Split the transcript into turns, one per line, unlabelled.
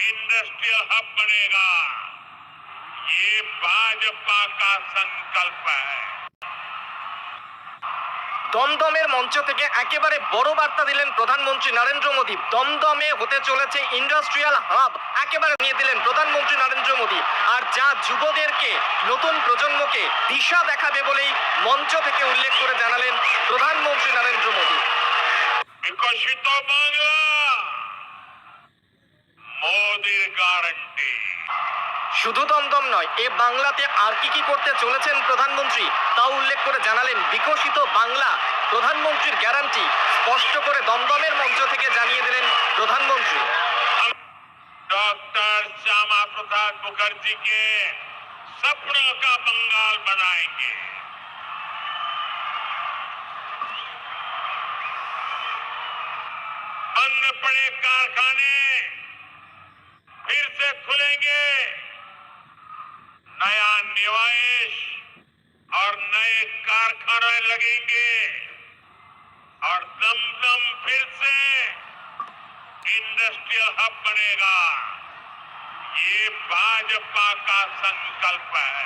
Industrial hub बनेगा ये भाजपा का संकल्प है
দমদমের মঞ্চ থেকে একেবারে বড় বার্তা দিলেন প্রধানমন্ত্রী নরেন্দ্র মোদী দমদমে হতে চলেছে ইন্ডাস্ট্রিয়াল হাব একেবারে নিয়ে দিলেন প্রধানমন্ত্রী নরেন্দ্র মোদী আর যা যুবদেরকে নতুন প্রজন্মকে দিশা দেখাবে বলেই মঞ্চ থেকে উল্লেখ করে জানালেন প্রধানমন্ত্রী নরেন্দ্র মোদী
विकसित बांग्ला मोदी गारंटी
শুধু দমদম নয় এ বাংলাতে আর কি কি করতে চলেছেন প্রধানমন্ত্রী তাও উল্লেখ করে জানালেন বিকশিত বাংলা প্রধানমন্ত্রীর গ্যারান্টি স্পষ্ট করে দমদমের মঞ্চ থেকে জানিয়ে দিলেন প্রধানমন্ত্রী
हम डॉक्टर श्यामा प्रसाद मुखर्जी के सपनों का बंगाल बनाएंगे बंद पड़े कारखाने नया निवेश और नए कारखाने लगेंगे। और दमदम फिर से इंडस्ट्रियल हब बनेगा। ये भाजपा का संकल्प है।